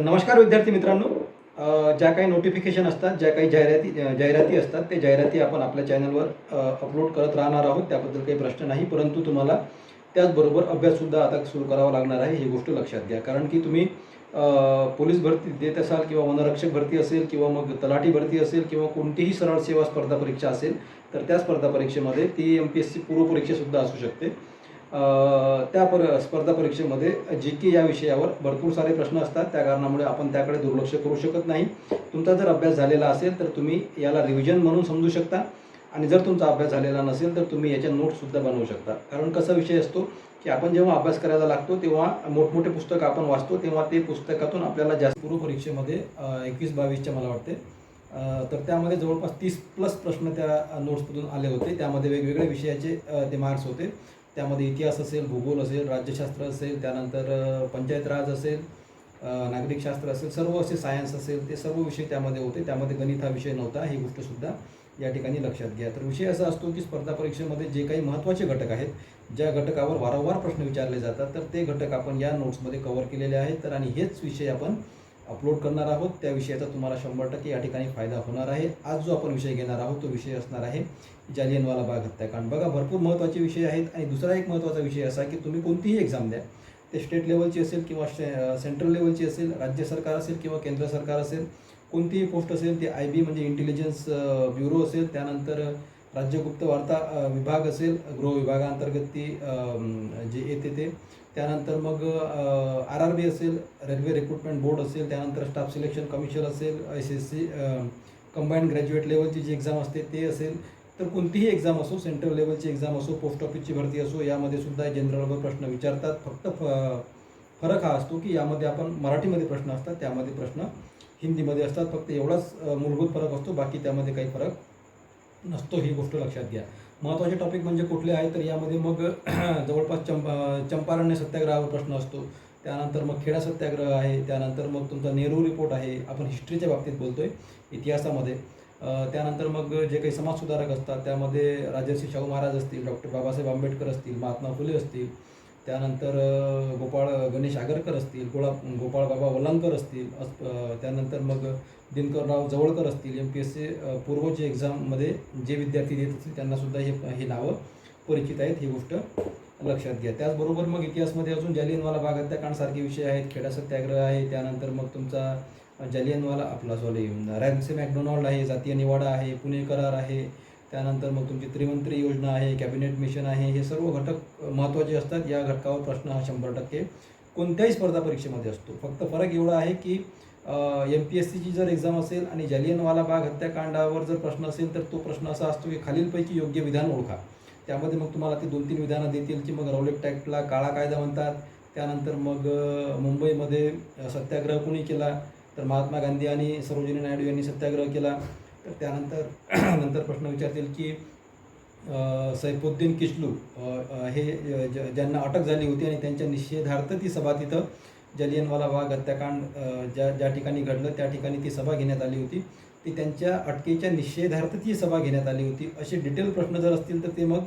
तर नमस्कार विद्यार्थी मित्रांनो. ज्या काही नोटिफिकेशन असतात ज्या काही जाहिराती जाहिराती असतात ते जाहिराती आपण आपल्या चॅनलवर अपलोड करत राहणार आहोत. त्याबद्दल काही प्रश्न नाही परंतु तुम्हाला त्याचबरोबर अभ्याससुद्धा आता सुरू करावा लागणार आहे ही गोष्ट लक्षात घ्या. कारण की तुम्ही पोलीस भरती देत असाल किंवा वनरक्षक भरती असेल किंवा मग तलाठी भरती असेल किंवा कोणतीही सरळ सेवा स्पर्धा परीक्षा असेल तर त्या स्पर्धा परीक्षेमध्ये ती एम पी एस सी पूर्वपरीक्षासुद्धा असू शकते. त्या पर स्पर्धा परीक्षेमध्ये जी के या विषयावर भरपूर सारे प्रश्न असतात. त्या कारणामुळे आपण त्याकडे दुर्लक्ष करू शकत नाही. तुमचा जर अभ्यास झालेला असेल तर तुम्ही याला रिव्हिजन म्हणून समजू शकता. आणि जर तुमचा अभ्यास झालेला नसेल तर तुम्ही याच्या नोट्ससुद्धा बनवू शकता. कारण कसा विषय असतो की आपण जेव्हा अभ्यास करायला लागतो तेव्हा मोठमोठे पुस्तक आपण वाचतो तेव्हा ते पुस्तकातून आपल्याला जास्त पूर्वपरीक्षेमध्ये एकवीस बावीसच्या मला वाटते. तर त्यामध्ये जवळपास तीस प्लस प्रश्न त्या नोट्समधून आले होते. त्यामध्ये वेगवेगळ्या विषयाचे ते मार्क्स होते. त्यामध्ये इतिहास असेल भूगोल असेल राज्यशास्त्र असेल त्यानंतर पंचायत राज असेल नागरिकशास्त्र असेल सर्व असे सायन्स असेल ते सर्व विषय त्यामध्ये होते. त्यामध्ये गणित हा विषय नव्हता. ही गोष्टसुद्धा या ठिकाणी लक्षात घ्या. तर विषय असा असतो की स्पर्धा परीक्षेमध्ये जे काही महत्त्वाचे घटक आहेत ज्या घटकावर वारंवार प्रश्न विचारले जातात तर ते घटक आपण या नोट्समध्ये कव्हर केलेले आहेत. तर आणि हेच विषय आपण अपलोड करणार आहोत. त्या विषयाचा तुम्हाला शंभर टक्के या ठिकाणी फायदा होणार आहे. आज जो आपण विषय घेणार आहोत तो विषय असणार आहे जालियनवाला बाग हत्याकांड बघा भरपूर महत्त्वाचे विषय आहेत आणि दुसरा एक महत्त्वाचा विषय असा की तुम्ही कोणतीही एक्झाम द्या. ते स्टेट लेवलची असेल किंवा सेंट्रल लेवलची असेल राज्य सरकार असेल किंवा केंद्र सरकार असेल कोणतीही पोस्ट असेल ते आय बी म्हणजे इंटेलिजन्स ब्युरो असेल त्यानंतर राज्य गुप्त वार्ता विभाग असेल गृह विभागाअंतर्गत ती जे येते ते त्यानंतर मग आर आर बी असेल रेल्वे रिक्रुटमेंट बोर्ड असेल त्यानंतर स्टाफ सिलेक्शन कमिशन असेल S S C combined graduate लेवलची जी एक्झाम असते ते असेल. तर कोणतीही एक्झाम असो सेंट्रल लेवलची एक्झाम असो पोस्ट ऑफिसची भरती असो यामध्ये सुद्धा जनरलवर प्रश्न विचारतात. फक्त फ फरक हा असतो की यामध्ये आपण मराठीमध्ये प्रश्न असतात त्यामध्ये प्रश्न हिंदीमध्ये असतात. फक्त एवढाच मूलभूत फरक असतो बाकी त्यामध्ये काही फरक नसतो ही गोष्ट लक्षात घ्या. महत्त्वाचे टॉपिक म्हणजे कुठले आहे तर यामध्ये मग जवळपास चंप चंपारण्य सत्याग्रहावर प्रश्न असतो. त्यानंतर मग खेडा सत्याग्रह आहे. त्यानंतर मग तुमचा नेहरू रिपोर्ट आहे. आपण हिस्ट्रीच्या बाबतीत बोलतोय इतिहासामध्ये. त्यानंतर मग जे काही समाजसुधारक असतात त्यामध्ये राजर्षी शाहू महाराज असतील डॉक्टर बाबासाहेब आंबेडकर असतील महात्मा फुले असतील त्यानंतर गोपाळ गणेश आगरकर असतील गोळा गोपाळ बाबा वलांकर असतील अस- त्यानंतर मग दिनकरराव जवळकर असतील एम पी एस सी पूर्वच्या एक्झाममध्ये जे विद्यार्थी देत असतील त्यांनासुद्धा हे हे नावं परिचित आहेत ही गोष्ट लक्षात घ्या. त्याचबरोबर मग इतिहासमध्ये अजून जालियनवाला बाग हत्याकांडसारखे विषय आहेत खेडा सत्याग्रह आहे त्यानंतर मग तुमचा जालियनवाला आपला सॉरी रॅन्से मॅकडोनाल्ड आहे जातीय निवाडा आहे पुणे करार आहे त्यानंतर मग तुमची त्रिमंत्री योजना आहे कॅबिनेट मिशन आहे हे सर्व घटक महत्त्वाचे असतात. या घटकावर प्रश्न हा शंभर टक्के कोणत्याही स्पर्धा परीक्षेमध्ये असतो. फक्त फरक एवढा आहे की एम पी एस सीची जर एक्झाम असेल आणि जालियनवाला बाग हत्याकांडावर जर प्रश्न असेल तर तो प्रश्न असा असतो की खालीलपैकी योग्य विधान ओळखा. त्यामध्ये मग तुम्हाला ते दोन तीन विधानं देतील की मग रौलेट टॅक्टला काळा कायदा म्हणतात. त्यानंतर मग मुंबईमध्ये सत्याग्रह कोणी केला? तर महात्मा गांधी आणि सरोजिनी नायडू यांनी सत्याग्रह केला. तर त्यानंतर नंतर प्रश्न विचारतील की सैफुद्दीन किशलू हे ज- ज्यांना अटक झाली होती आणि त्यांच्या निषेधार्थ ती सभा तिथं जलियनवाला बाग हत्याकांड ज्या ज्या ठिकाणी घडलं त्या ठिकाणी ती सभा घेण्यात आली होती. ती त्यांच्या अटकेच्या निषेधार्थ ती सभा घेण्यात आली होती. असे डिटेल प्रश्न जर असतील तर ते मग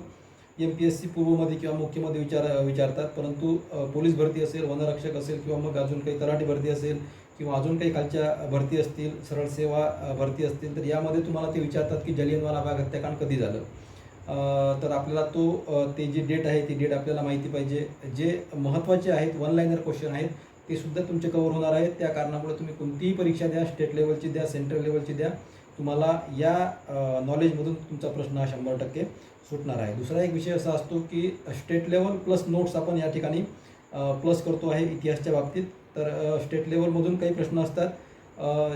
एम पी एस सी पूर्वमध्ये किंवा मुख्यमध्ये विचार विचारतात. परंतु पोलीस भरती असेल वनरक्षक असेल किंवा मग अजून काही तलाठी भरती असेल किंवा अजून काही खालच्या भरती असतील सरळ सेवा भरती असतील तर यामध्ये तुम्हाला ते विचारतात की जलियनवाला बाग हत्याकांड कधी झालं? तर आपल्याला तो ते जी डेट आहे ती डेट आपल्याला माहिती पाहिजे. जे महत्त्वाचे आहेत वन लाईनर क्वेश्चन आहेत ते सुद्धा तुमचे कवर होणार आहेत. त्या कारणामुळे तुम्ही कोणतीही परीक्षा द्या स्टेट लेवलची द्या सेंट्रल लेवलची द्या. तुम्हाला या नॉलेजमधून तुमचा प्रश्न हा शंभर टक्के सुटणार आहे. दुसरा एक विषय असा असतो की स्टेट लेवल प्लस नोट्स आपण या ठिकाणी प्लस करतो आहे इतिहासच्या बाबतीत. तर स्टेट लेवलमधून काही प्रश्न असतात.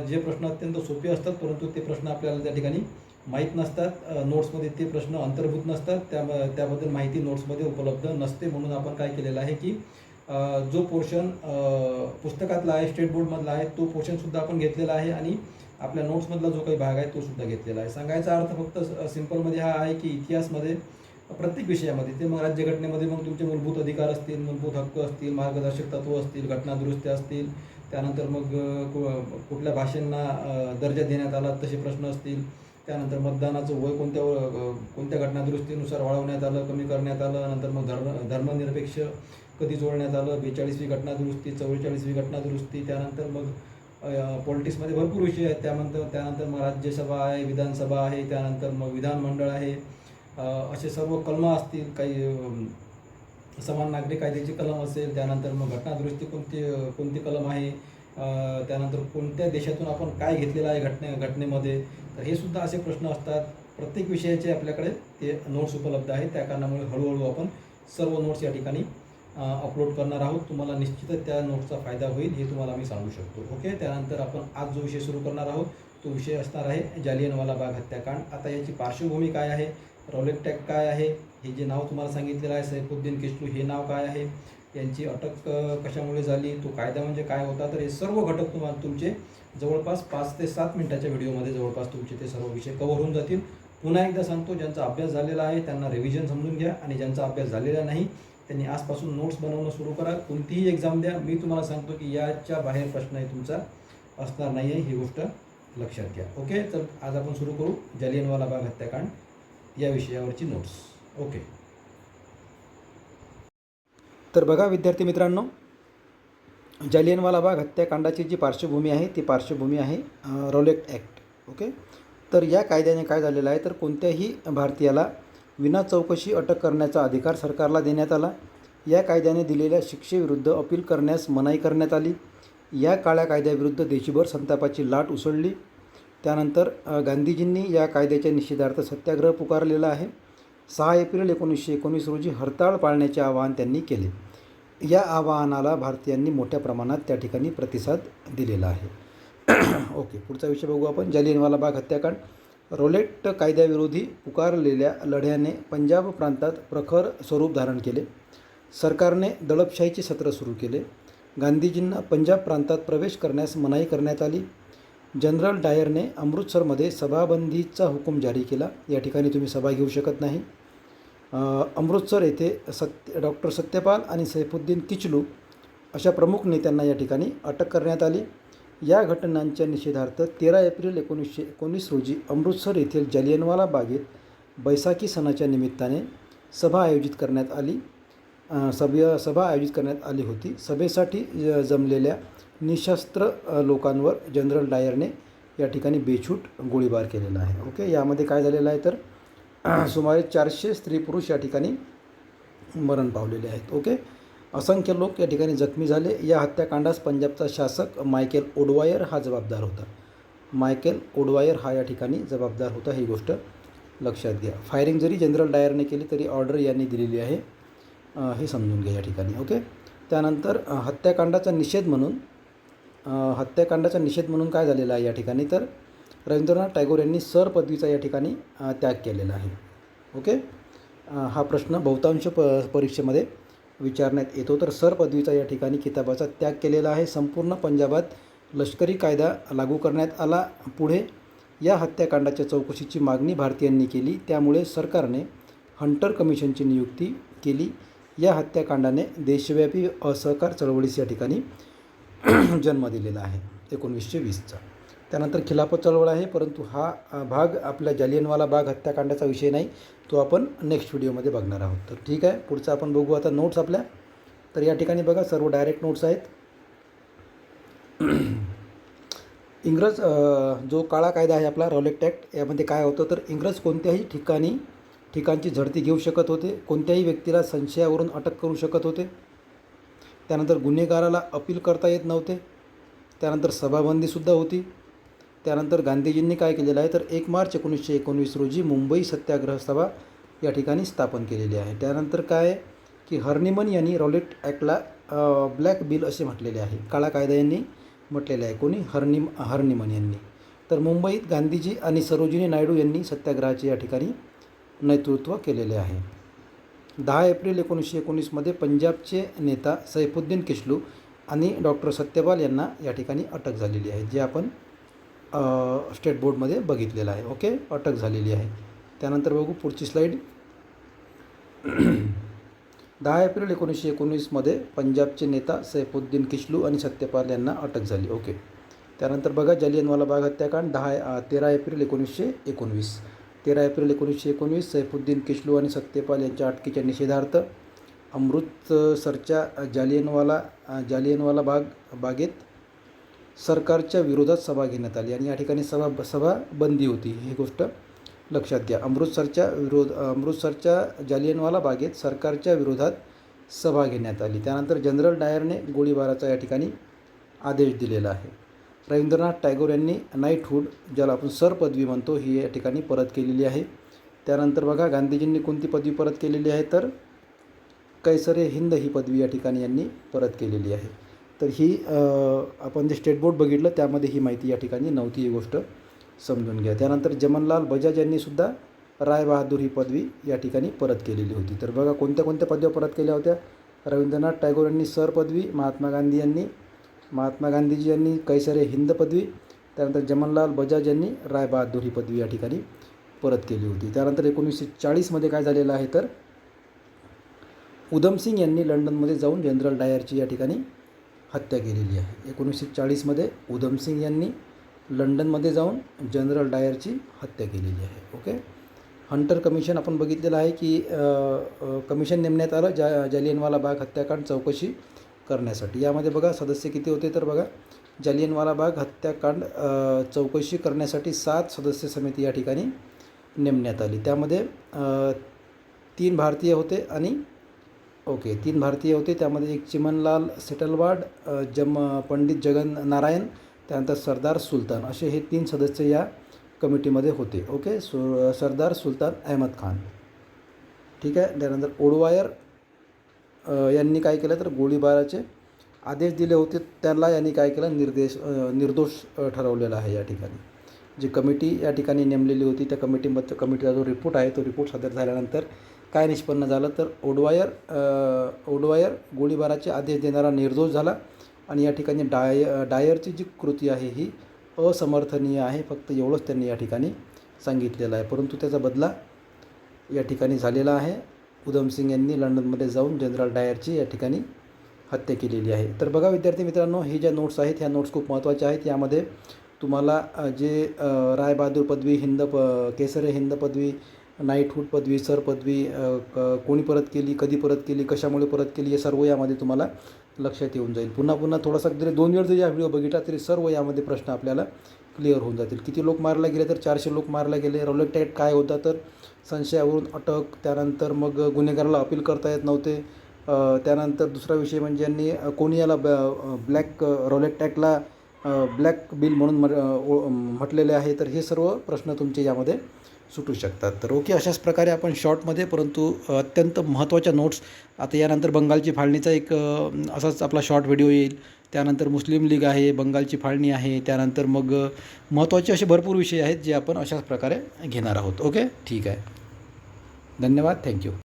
जे प्रश्न अत्यंत सोपे असतात परंतु ते प्रश्न आपल्याला त्या ठिकाणी माहीत नसतात. नोट्समध्ये ते प्रश्न अंतर्भूत नसतात. त्या त्याबद्दल माहिती नोट्समध्ये उपलब्ध नसते. म्हणून आपण काय केलेलं आहे की जो पोर्शन पुस्तकातला आहे स्टेट बोर्डमधला आहे तो पोर्शनसुद्धा आपण घेतलेला आहे आणि आपल्या नोट्समधला जो काही भाग आहे तो सुद्धा घेतलेला आहे. सांगायचा अर्थ फक्त सिम्पलमध्ये हा आहे की इतिहासमध्ये प्रत्येक विषयामध्ये ते मग राज्यघटनेमध्ये मग तुमचे मूलभूत अधिकार असतील मूलभूत हक्क असतील मार्गदर्शक तत्व असतील घटनादुरुस्त्या असतील त्यानंतर मग कु- कुठल्या भाषांना दर्जा देण्यात आला तसे प्रश्न असतील. त्यानंतर मतदानाचं वय कोणत्या कोणत्या घटनादुरुस्तीनुसार वाढवण्यात आलं कमी करण्यात आलं नंतर मग धर्म धर्मनिरपेक्ष कधी जोडण्यात आलं बेचाळीसवी घटना दुरुस्ती चव्वेचाळीसवी घटना दुरुस्ती त्यानंतर मग पॉलिटिक्समध्ये भरपूर विषय आहेत. त्यानंतर त्यानंतर मग राज्यसभा आहे विधानसभा आहे त्यानंतर मग विधानमंडळ आहे. असे सर्व कलमं असतील काही समान नागरिक कायद्याची कलम असेल त्यानंतर मग घटना दुरुस्ती कोणती कोणती कलम आहे? त्यानंतर कोणत्या देशातून आपण काय घेतलेलं आहे घटने घटनेमध्ये? तर हे सुद्धा असे प्रश्न असतात. प्रत्येक विषयाचे आपल्याकडे ते नोट्स उपलब्ध आहेत. त्या कारणामुळे हळूहळू आपण सर्व नोट्स या ठिकाणी अपलोड करणार आहोत. तुम्हाला निश्चितच त्या नोट्सचा फायदा होईल हे तुम्हाला मी सांगू शकतो. ओके त्यानंतर आपण आज जो विषय सुरू करणार आहोत तो विषय असणार आहे जालियनवाला बाग हत्याकांड. आता याची पार्श्वभूमी काय आहे? रॉलेट टॅग काय आहे? हे जे नाव तुम्हाला सांगितलेलं आहे सैफुद्दीन किश्लू हे नाव काय आहे? यांची अटक कशामुळे झाली? तो कायदा म्हणजे काय होता? तर हे सर्व घटक तुम्हाला तुमचे जवळपास पाच ते सात मिनिटाच्या व्हिडिओमध्ये जवळपास तुमचे ते सर्व विषय कव्हर होऊन जातील. पुन्हा एकदा सांगतो ज्यांचा अभ्यास झालेला आहे त्यांना रिव्हिजन समजून घ्या. आणि ज्यांचा अभ्यास झालेला नाही त्यांनी आजपासून नोट्स बनवणं सुरू करा. कोणतीही एक्झाम द्या. मी तुम्हाला सांगतो की याच्या बाहेर प्रश्न आहे तुमचा. असणार नाही आहे ही गोष्ट लक्षात घ्या. ओके तर आज आपण सुरू करू. जालियनवाला बाग हत्याकांड. या विषयावरची नोट्स ओके तर बघा विद्यार्थी मित्रांनो जालियनवाला बाग हत्याकांडाची जी पार्श्वभूमी आहे ती पार्श्वभूमी आहे अ, रॉलेट ॲक्ट ओके तर या कायद्याने काय झालेलं आहे? तर कोणत्याही भारतीयाला विना चौकशी अटक करण्याचा अधिकार सरकारला देण्यात आला. या कायद्याने दिलेल्या शिक्षेविरुद्ध अपील करण्यास मनाई करण्यात आली. या काळ्या कायद्याविरुद्ध देशभर संतापाची लाट उसळली. त्यानंतर गांधीजींनी या कायद्याच्या निषेधार्थ सत्याग्रह पुकारलेला आहे. सहा एप्रिल एकोणीसशे एकोणीस रोजी हरताळ पाळण्याचे आवाहन त्यांनी केले. या आवाहनाला भारतीयांनी मोठ्या प्रमाणात त्या ठिकाणी प्रतिसाद दिलेला आहे. ओके पुढचा विषय बघू आपण. जालियनवाला बाग हत्याकांड. रोलेट कायद्याविरोधी पुकारलेल्या लढ्याने पंजाब प्रांतात प्रखर स्वरूप धारण केले. सरकारने दडपशाहीचे सत्र सुरू केले. गांधीजींना पंजाब प्रांतात प्रवेश करण्यास मनाई करण्यात आली. जनरल डायरने अमृतसरमध्ये सभाबंदीचा हुकूम जारी केला. या ठिकाणी तुम्ही सभा घेऊ शकत नाही. अमृतसर येथे सत्य डॉक्टर सत्यपाल आणि सैफुद्दीन किचलू अशा प्रमुख नेत्यांना या ठिकाणी अटक करण्यात आली. या घटनांच्या निषेधार्थ तेरा एप्रिल एकोणीसशे एकोणीस रोजी अमृतसर येथील जालियनवाला बागेत बैसाखी सणाच्या निमित्ताने सभा आयोजित करण्यात आली. अ, सभा सभा आयोजित करण्यात आली होती. सभेसाठी ज- जमलेल्या निशस्त्र लोकांवर जनरल डायरने या ठिकाणी बेछूट गोळीबार केलेला आहे. ओके? यामध्ये काय झालेलं आहे तर सुमारे चारशे स्त्री पुरुष या ठिकाणी मरण पावलेले आहेत. ओके? असंख्य लोक या ठिकाणी जखमी झाले. या हत्याकांडास पंजाबचा शासक मायकेल ओडवायर हा जबाबदार होता. मायकेल ओडवायर हा या ठिकाणी जबाबदार होता. ही गोष्ट लक्षात घ्या. फायरिंग जरी जनरल डायरने केली तरी ऑर्डर यांनी दिलेली आहे. हे समजून घ्या या ठिकाणी ओके? त्यानंतर हत्याकांडाचा निषेध म्हणून हत्याकांडाचा निषेध म्हणून काय झालेला आहे या ठिकाणी? तर रवींद्रनाथ टागोर यांनी सर पदवीचा या ठिकाणी त्याग केलेला आहे. ओके? हा प्रश्न बहुतांश प परीक्षेमध्ये विचारण्यात येतो. तर सर पदवीचा या ठिकाणी किताबाचा त्याग केलेला आहे. संपूर्ण पंजाबात लष्करी कायदा लागू करण्यात आला. पुढे या हत्याकांडाच्या चौकशीची मागणी भारतीयांनी केली. त्यामुळे सरकारने हंटर कमिशनची नियुक्ती केली. या हत्याकांडाने देशव्यापी असहकार चळवळीस या ठिकाणी जन्म दिलेला आहे. एकोणवीसशे वीसचा. त्यानंतर खिलाफत चळवळ आहे परंतु हा भाग आपल्या जालियनवाला बाग हत्याकांडाचा विषय नाही तो आपण नेक्स्ट व्हिडिओमध्ये बघणार आहोत. तर ठीक आहे पुढचं आपण बघू आता नोट्स आपल्या. तर या ठिकाणी बघा सर्व डायरेक्ट नोट्स आहेत. इंग्रज जो काळा कायदा आहे आपला रॉलेक्ट ॲक्ट यामध्ये काय होतं तर इंग्रज कोणत्याही ठिकाणी ठिकाणची झडती घेऊ शकत होते. कोणत्याही व्यक्तीला संशयावरून अटक करू शकत होते. त्यानंतर गुन्हेगाराला अपील करता येत नव्हते. त्यानंतर सभाबंदीसुद्धा होती. त्यानंतर गांधीजींनी काय केलेलं आहे तर एक मार्च एकोणीसशे एकोणवीस रोजी मुंबई सत्याग्रह सभा या ठिकाणी स्थापन केलेली आहे. त्यानंतर काय की हर्निमन यांनी रॉलेट ॲक्टला ब्लॅक बिल असे म्हटलेले आहे. काळा कायदा यांनी म्हटलेले आहे कोणी? हर्निम हर्निमन यांनी. तर मुंबईत गांधीजी आणि सरोजिनी नायडू यांनी सत्याग्रहाचे या ठिकाणी नेतृत्व केलेले आहे. दहा एप्रिल एकोणीसशे एकोणीसमध्ये पंजाबचे नेता सैफुद्दीन किशलू आणि डॉक्टर सत्यपाल यांना या ठिकाणी अटक झालेली आहे जे आपण स्टेट बोर्डमध्ये बघितलेलं आहे. ओके अटक झालेली आहे. त्यानंतर बघू पुढची स्लाईड दहा एप्रिल एकोणीसशे एकोणीसमध्ये पंजाबचे नेता सैफुद्दीन किशलू आणि सत्यपाल यांना अटक झाली. ओके त्यानंतर बघा जलियनवाला बाग हत्याकांड. दहा तेरा एप्रिल एकोणीसशे एकोणवीस. तेरा एप्रिल एकोणीसशे एकोणवीस सैफुद्दीन किशलू आणि सत्यपाल यांच्या अटकेच्या निषेधार्थ अमृतसरच्या जालियनवाला जालियनवाला बाग बागेत सरकारच्या विरोधात सभा घेण्यात आली आणि या ठिकाणी सभा सभा बंदी होती. ही गोष्ट लक्षात घ्या. अमृतसरच्या विरोध अमृतसरच्या जालियनवाला बागेत सरकारच्या विरोधात सभा घेण्यात आली. त्यानंतर जनरल डायरने गोळीबाराचा या ठिकाणी आदेश दिलेला आहे. रवींद्रनाथ टागोर यांनी नाईटहूड ज्याला आपण सर पदवी म्हणतो ही या ठिकाणी परत केलेली आहे. त्यानंतर बघा गांधीजींनी कोणती पदवी परत केलेली आहे? तर कैसरे हिंद ही पदवी या ठिकाणी यांनी परत केलेली आहे. तर ही आपण जे स्टेट बोर्ड बघितलं त्यामध्ये ही माहिती या ठिकाणी नव्हती ही गोष्ट समजून घ्या. त्यानंतर जमनलाल बजाज यांनीसुद्धा रायबहादूर ही पदवी या ठिकाणी परत केलेली होती. तर बघा कोणत्या कोणत्या पदव्या परत केल्या होत्या? रवींद्रनाथ टागोर यांनी सर पदवी महात्मा गांधी यांनी महात्मा गांधीजी यांनी कैसरे हिंद पदवी त्यानंतर जमनलाल बजाज यांनी रायबहादूर ही पदवी या ठिकाणी परत केली होती. त्यानंतर एकोणीसशे चाळीसमध्ये काय झालेलं आहे तर उधमसिंग यांनी लंडनमध्ये जाऊन जनरल डायरची या ठिकाणी हत्या केलेली आहे. एकोणीसशे चाळीसमध्ये उधमसिंग यांनी लंडनमध्ये जाऊन जनरल डायरची हत्या केलेली आहे. ओके? हंटर कमिशन आपण बघितलेलं आहे की कमिशन नेमण्यात आलं जा जालियनवाला बाग हत्याकांड चौकशी करण्यासाठी. यामध्ये बघा सदस्य किती होते तर बघा जालियनवाला बाग हत्याकांड चौकशी करण्यासाठी सात सदस्य समिती या ठिकाणी नेमण्यात आली. त्यामध्ये तीन भारतीय होते आणि ओके तीन भारतीय होते. त्यामध्ये एक चिमनलाल सेटलवाड जम पंडित जगन नारायण त्यानंतर सरदार सुलतान. असे हे तीन सदस्य या कमिटीमध्ये होते. ओके सु सरदार सुलतान अहमद खान. ठीक आहे त्यानंतर ओडवायर यांनी काय केलं तर गोळीबाराचे आदेश दिले होते. त्यांना यांनी काय केलं? निर्देश निर्दोष ठरवलेला आहे या ठिकाणी. जी कमिटी या ठिकाणी नेमलेली होती त्या कमिटीमध्ये कमिटीचा जो रिपोर्ट आहे तो रिपोर्ट सादर झाल्यानंतर काय निष्पन्न झालं तर ओडवायर ओडवायर गोळीबाराचे आदेश देणारा निर्दोष झाला आणि या ठिकाणी डाय डायरची जी कृती आहे ही असमर्थनीय आहे. फक्त एवढंच त्यांनी या ठिकाणी सांगितलेलं आहे. परंतु त्याचा बदला या ठिकाणी झालेला आहे. उधमसिंग यांनी लंडनमध्ये जाऊन जनरल डायरची या ठिकाणी हत्या केलेली आहे. तर बघा विद्यार्थी मित्रांनो हे ज्या नोट्स आहेत ह्या नोट्स खूप महत्त्वाच्या आहेत. यामध्ये तुम्हाला जे रायबहादूर पदवी हिंद प केसरे हिंद पदवी नाईटहूड पदवी सर पदवी क कोणी परत केली कधी परत केली कशामुळे परत केली हे सर्व यामध्ये तुम्हाला लक्षात येऊन जाईल. पुन्हा पुन्हा थोडासा जरी दोन वेळ जरी हा व्हिडिओ बघितला तरी सर्व यामध्ये प्रश्न आपल्याला क्लिअर होऊन जातील. किती लोक मारला गेले तर चारशे लोक मारला गेले. रोलेट काय होता तर संशयावरून अटक त्यानंतर मग गुन्हेगाराला अपील करता येत नव्हते. त्यानंतर दुसरा विषय म्हणजे यांनी कोणी याला ब ब्लॅक रॉलेट टॅकला ब्लॅक बिल म्हणून म्हट- ओ- म्हटलेले आहे. तर हे सर्व प्रश्न तुमचे यामध्ये सुटू शकतात. तर ओके अशाच प्रकारे आपण शॉर्टमध्ये परंतु अत्यंत महत्त्वाच्या नोट्स आता यानंतर बंगालची फाळणीचा एक असाच आपला शॉर्ट व्हिडिओ येईल. त्यानंतर मुस्लिम लीग आहे बंगालची फाळणी आहे त्यानंतर मग महत्त्वाचे असे भरपूर विषय आहेत जे आपण अशाच प्रकारे घेणार आहोत. ओके? ठीक आहे. धन्यवाद. थँक्यू.